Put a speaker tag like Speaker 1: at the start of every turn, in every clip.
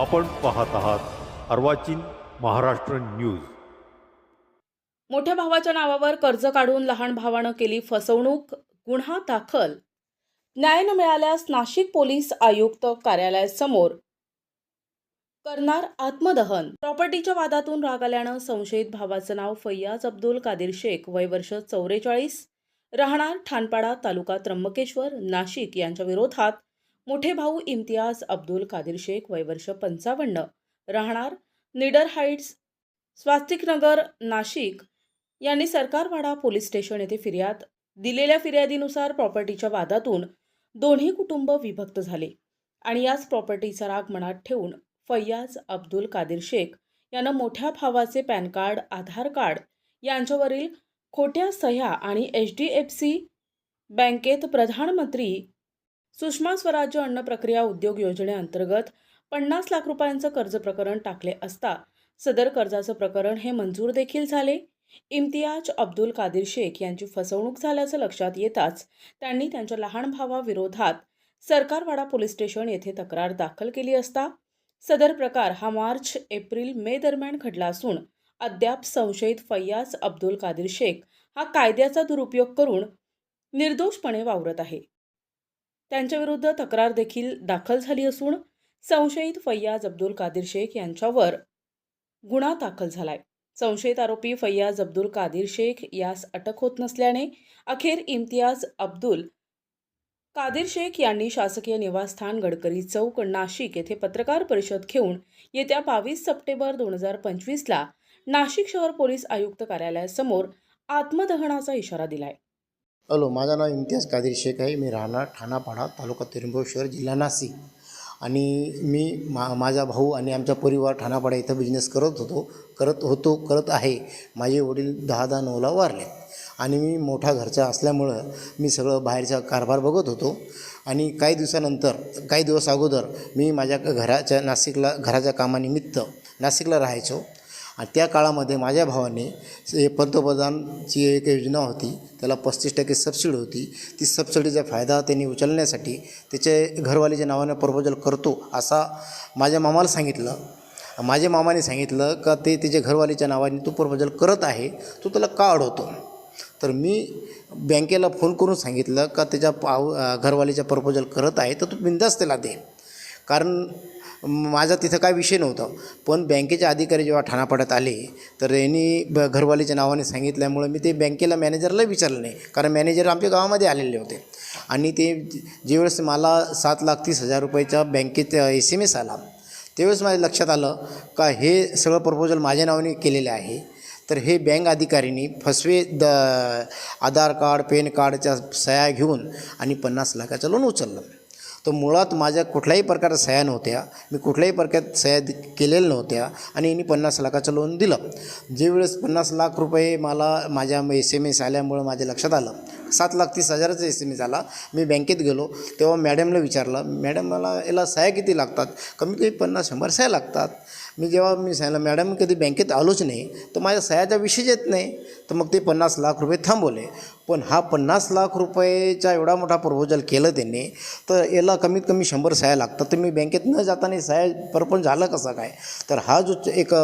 Speaker 1: आपण पाहत आहात अर्वाचीन महाराष्ट्र न्यूज.
Speaker 2: मोठ्या भावाच्या नावावर कर्ज काढून लहान भावानं केली फसवणूक गुन्हा दाखल. न्याय न मिळाल्यास नाशिक पोलीस आयुक्त कार्यालयासमोर करणार आत्मदहन. प्रॉपर्टीच्या वादातून राग आल्यानं संशयित भावाचं नाव फैयाज अब्दुल कादिर शेख वय वर्ष चौवेचाळीस राहणार ठाणपाडा तालुका त्र्यंबकेश्वर नाशिक यांच्या विरोधात मोठे भाऊ इम्तियाज अब्दुल कादिर शेख वयवर्ष पंचावन्न. राहणार निडर हाईट्स स्वास्तिकनगर नाशिक. यांनी सरकारवाडा पोलीस स्टेशन येथे फिर्याद दिलेल्या फिर्यादीनुसार प्रॉपर्टीच्या वादातून दोन्ही कुटुंब विभक्त झाले. आणि याच प्रॉपर्टीचा राग मनात ठेवून फैयाज अब्दुल कादिर शेख यानं मोठ्या भावाचे पॅन कार्ड आधार कार्ड यांच्यावरील खोट्या सह्या आणि एच डी एफ सी बँकेत प्रधानमंत्री सुषमा स्वराज्य अन्न प्रक्रिया उद्योग योजनेअंतर्गत पन्नास लाख रुपयांचं कर्ज प्रकरण टाकले असता सदर कर्जाचं प्रकरण हे मंजूर देखील झाले. इम्तियाज अब्दुल कादिर शेख यांची फसवणूक झाल्याचं लक्षात येताच त्यांनी त्यांच्या लहान भावाविरोधात सरकारवाडा पोलीस स्टेशन येथे तक्रार दाखल केली असता सदर प्रकार हा मार्च एप्रिल मे दरम्यान घडला असून अद्याप संशयित फैयाज अब्दुल कादिर शेख हा कायद्याचा दुरुपयोग करून निर्दोषपणे वावरत आहे. त्यांच्याविरुद्ध तक्रार देखील दाखल झाली असून संशयित फैयाज अब्दुल कादिर शेख यांच्यावर गुन्हा दाखल झालाय. संशयित आरोपी फैयाज अब्दुल कादिर शेख यास अटक होत नसल्याने अखेर इम्तियाज अब्दुल कादिर शेख यांनी शासकीय निवासस्थान गडकरी चौक नाशिक येथे पत्रकार परिषद घेऊन येत्या बावीस सप्टेंबर दोन हजार पंचवीसला नाशिक शहर पोलीस आयुक्त कार्यालयासमोर आत्मदहनाचा इशारा दिलाय.
Speaker 3: हॅलो माझं नाव इम्तियाज कादीर शेख आहे. मी राहणार ठाणापाडा तालुका त्र्यंबकेश्वर जिल्हा नाशिक. आणि मी मा माझा भाऊ आणि आमचा परिवार ठाणापाडा इथं बिझनेस करत होतो करत होतो करत आहे. माझे वडील दहा दहा नऊला वारले. आणि मी मोठा घरचा असल्यामुळं मी सगळं बाहेरचा कारभार बघत होतो. आणि काही दिवसानंतर काही दिवस अगोदर मी माझ्या घराच्या नाशिकला घराच्या कामानिमित्त नाशिकला राहायचो. आणि त्या काळामध्ये माझ्या भावाने पंतप्रधानची एक योजना होती त्याला पस्तीस टक्के सबसिडी होती. ती सबसिडीचा फायदा त्यांनी उचलण्यासाठी त्याचे घरवालीच्या नावाने प्रपोजल करतो असा माझ्या मामाला सांगितलं. माझ्या मामाने सांगितलं का ते तिच्या घरवालीच्या नावाने तू प्रपोजल करत आहे तो त्याला का अडवतो? तर मी बँकेला फोन करून सांगितलं का त्याच्या पाव घरवालीच्या प्रपोजल करत आहे तर तू बिंदास त्याला दे. कारण माझा तिथं काय विषय नव्हता. पण बँकेचे अधिकारी जेव्हा ठाणापाड्यात आले तर यांनी ब घरवालीच्या नावाने सांगितल्यामुळं मी ते बँकेला मॅनेजरला विचारलं नाही. कारण मॅनेजर आमच्या गावामध्ये आलेले होते. आणि ते ज्यावेळेस मला सात लाख तीस हजार रुपयाच्या बँकेत एस एम एस आला त्यावेळेस माझ्या लक्षात आलं का हे सगळं प्रपोजल माझ्या नावाने केलेलं आहे. तर हे बँक अधिकारीनी फसवे द आधार कार्ड पॅन कार्डच्या सह्या घेऊन आणि पन्नास लाखाचं लोन उचललं. तर मुळात माझ्या कुठल्याही प्रकारच्या सह्या नव्हत्या. मी कुठल्याही प्रकारात सह्या केलेल्या नव्हत्या आणि यांनी पन्नास लाखाचं लोन दिलं. ज्यावेळेस पन्नास लाख रुपये मला माझ्या एस एम एस आल्यामुळं माझ्या लक्षात आलं सात लाख तीस हजाराचा एस एम एस आला मी बँकेत गेलो. तेव्हा मॅडमला विचारलं मॅडम मला याला सह्या किती लागतात? कमीत कमी पन्नास शंभर सह्या लागतात. मी जेव्हा मी सांगितलं मॅडम कधी बँकेत आलोच नाही तर माझ्या सह्याचा विषयच येत नाही. तर मग ते पन्नास लाख रुपये थांबवले. पण हा पन्नास लाख रुपयेचा एवढा मोठा प्रपोजल केलं त्यांनी तर याला कमीत कमी शंभर सह्या लागतात. तर मी बँकेत न जाताना सह्या परपण झालं कसं काय? तर हा जो एक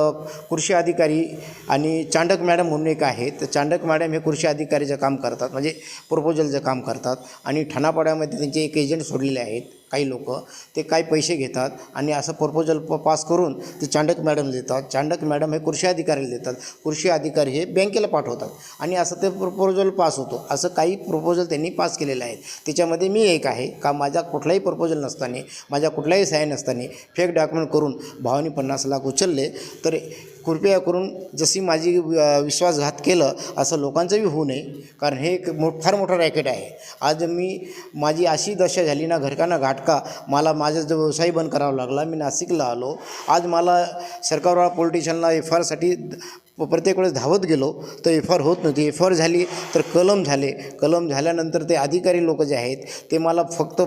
Speaker 3: कृषी अधिकारी आणि चांडक मॅडम म्हणून एक आहे. तर चांडक मॅडम हे कृषी अधिकारीचं काम करतात. म्हणजे प्रपोजलचं काम करतात. आणि ठाणापाड्यामध्ये त्यांचे एक एजंट सोडलेले आहेत काही लोक. ते काही पैसे घेतात आणि असं प्रपोजल प पास करून ते चांडक मॅडम देतात. चांडक मॅडम हे कृषी अधिकारीला देतात. कृषी अधिकारी हे बँकेला पाठवतात. आणि असं ते प्रपोजल पास होतो. असं काही प्रपोजल त्यांनी पास केलेलं आहे त्याच्यामध्ये मी एक आहे का माझा कुठलाही प्रपोजल नसताना माझ्या कुठलाही सहाय्य नसताना फेक डॉक्युमेंट करून भावानी पन्नास लाख उचलले तर कृपया करून जशी माझी विश्वासघात केलं असं लोकांचंही होऊ नये. कारण हे एक मो फार मोठं रॅकेट आहे. आज मी माझी अशी दशा झाली ना घरकांना घाटका मला माझा जो व्यवसाय बंद करावा लागला मी नाशिकला आलो. आज मला सरकारवाला पोलिटिशियनला एफ आरसाठी प्रत्येक वेळेस धावत गेलो तर एफ आर होत नव्हती. एफ आर झाली तर कलम झाले. कलम झाल्यानंतर ते अधिकारी लोक जे आहेत ते मला फक्त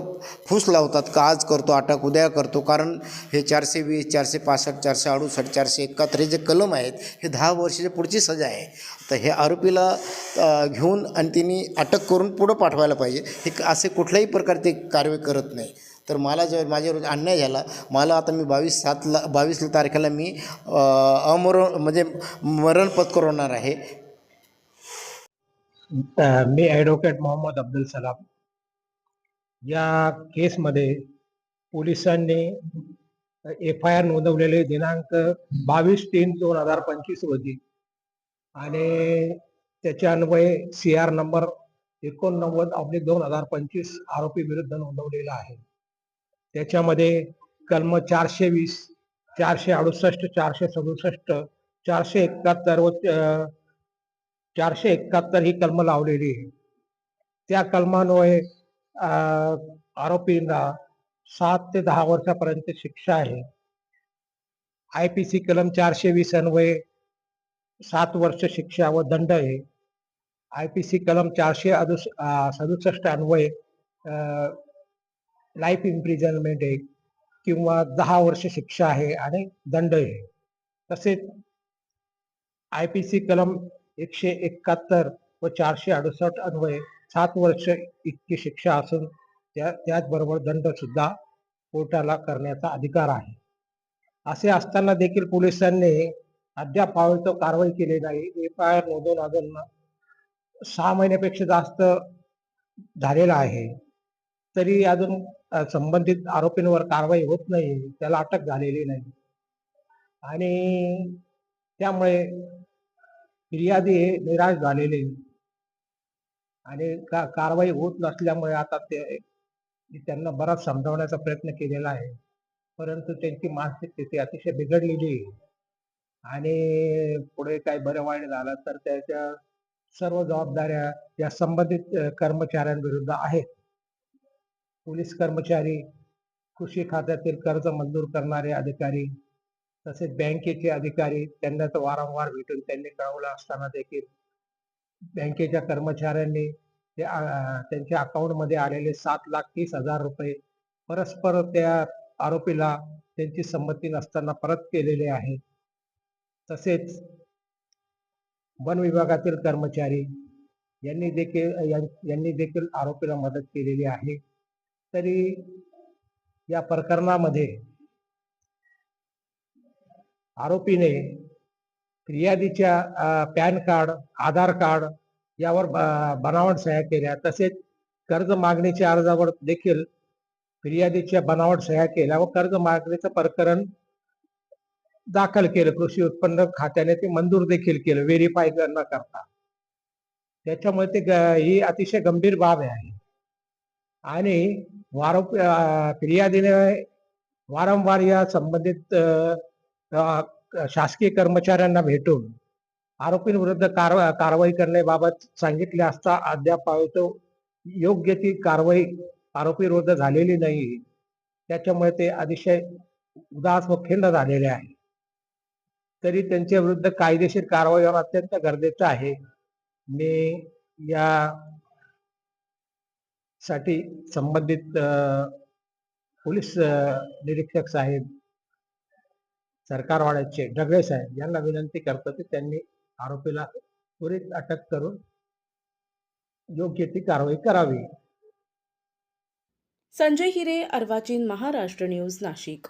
Speaker 3: फूस लावतात का आज करतो अटक उद्या करतो. कारण हे चारशे वीस चारशे पासष्ट चारशे अडुसष्ट चारशे एकाहत्तर हे जे कलम आहेत हे दहा वर्षाच्या पुढची सजा आहे. तर हे आरोपीला घेऊन आणि तिने अटक करून पुढं पाठवायला पाहिजे. हे क- असे कुठल्याही प्रकारचे कारवाई करत नाही. तर मला जेव्हा माझ्यावर अन्याय झाला मला आता मी बावीस सातला बावीस तारखेला मी अमरण म्हणजे मरण पत्करवणार आहे.
Speaker 4: मी ॲडव्होकेट मोहम्मद अब्दुल सलाम. या केसमध्ये पोलिसांनी एफ आय आर नोंदवलेले दिनांक बावीस तीन दोन हजार पंचवीस रोजी आणि त्याच्या अन्वये सी आर नंबर एकोणनव्वद अब्लिक दोन हजार पंचवीस आरोपी विरुद्ध नोंदवलेला आहे. त्याच्यामध्ये कलम चारशे वीस चारशे अडुसष्ट चारशे सदुसष्ट चारशे एकाहत्तर व चारशे एकाहत्तर ही कलम लावलेली आहे. त्या कलमान्वये आरोपींना सात ते दहा वर्षापर्यंत शिक्षा आहे. आय पी सी कलम चारशे वीस अन्वये सात वर्ष शिक्षा व दंड आहे. आय पी सी कलम चारशे अदुस सदुसष्ट अन्वये लाईफ इम्प्रिझनमेंट आहे किंवा दहा वर्ष शिक्षा आहे आणि दंड आहे. तसेच आय पी सी कलम एकशे एकाहत्तर व चारशे अडुसष्ट अन्वये सात वर्ष इतकी शिक्षा असून त्या त्याचबरोबर दंड सुद्धा कोर्टाला करण्याचा अधिकार आहे. असे असताना देखील पोलिसांनी अद्याप तो कारवाई केली नाही. एफ आय आर नोंदवून अजून सहा महिन्यापेक्षा जास्त झालेला आहे. तरी अजून संबंधित आरोपींवर कारवाई होत नाही त्याला अटक झालेली नाही. आणि त्यामुळे फिर्यादी हे निराश झालेले आणि का कारवाई होत नसल्यामुळे आता ते त्यांना बराच समजावण्याचा प्रयत्न केलेला आहे. परंतु त्यांची मानसिक स्थिती अतिशय बिघडलेली आहे. आणि पुढे काही बरं वाईट झालं तर त्याच्या सर्व जबाबदाऱ्या या संबंधित कर्मचाऱ्यांविरुद्ध आहेत. पोलीस कर्मचारी कृषी खात्यातील कर्ज मंजूर करणारे अधिकारी तसेच बँकेचे अधिकारी त्यांना तर वारंवार भेटून त्यांनी कळवलं असताना देखील. बँकेच्या कर्मचाऱ्यांनी ते त्यांच्या अकाउंटमध्ये आलेले सात लाख तीस हजार रुपये परस्पर त्या आरोपीला त्यांची संमती नसताना परत केलेले आहे. तसेच वन विभागातील कर्मचारी यांनी देखील यां- यांनी देखील आरोपीला मदत केलेली आहे. तरी या प्रकरणामध्ये आरोपीने फिर्यादीच्या पॅन कार्ड आधार कार्ड यावर बनावट सह्या केल्या तसेच कर्ज मागणीच्या अर्जावर देखील फिर्यादीच्या बनावट सह्या केल्या व कर्ज मागणीचं प्रकरण दाखल केलं. कृषी उत्पन्न खात्याने ते मंजूर देखील केलं. व्हेरीफाय न करता. त्याच्यामुळे ते ही अतिशय गंभीर बाब आहे. आणि वार फिर्यादीने वारंवार या संबंधित शासकीय कर्मचाऱ्यांना भेटून आरोपींविरुद्ध कारवा कारवाई करण्याबाबत सांगितले असता अद्याप तो योग्य ती कारवाई आरोपी विरुद्ध झालेली नाही. त्याच्यामुळे ते अतिशय उदास व खिन्न झालेले आहे. तरी त्यांच्या विरुद्ध कायदेशीर कारवाई होणं अत्यंत गरजेचं आहे. मी या साठी संबंधित पोलीस निरीक्षक साहेब सरकारवाड्याचे डगळे साहेब यांना विनंती करतो की त्यांनी आरोपीला त्वरित अटक करून योग्य ती कारवाई करावी.
Speaker 2: संजय हिरे अर्वाचीन महाराष्ट्र न्यूज नाशिक.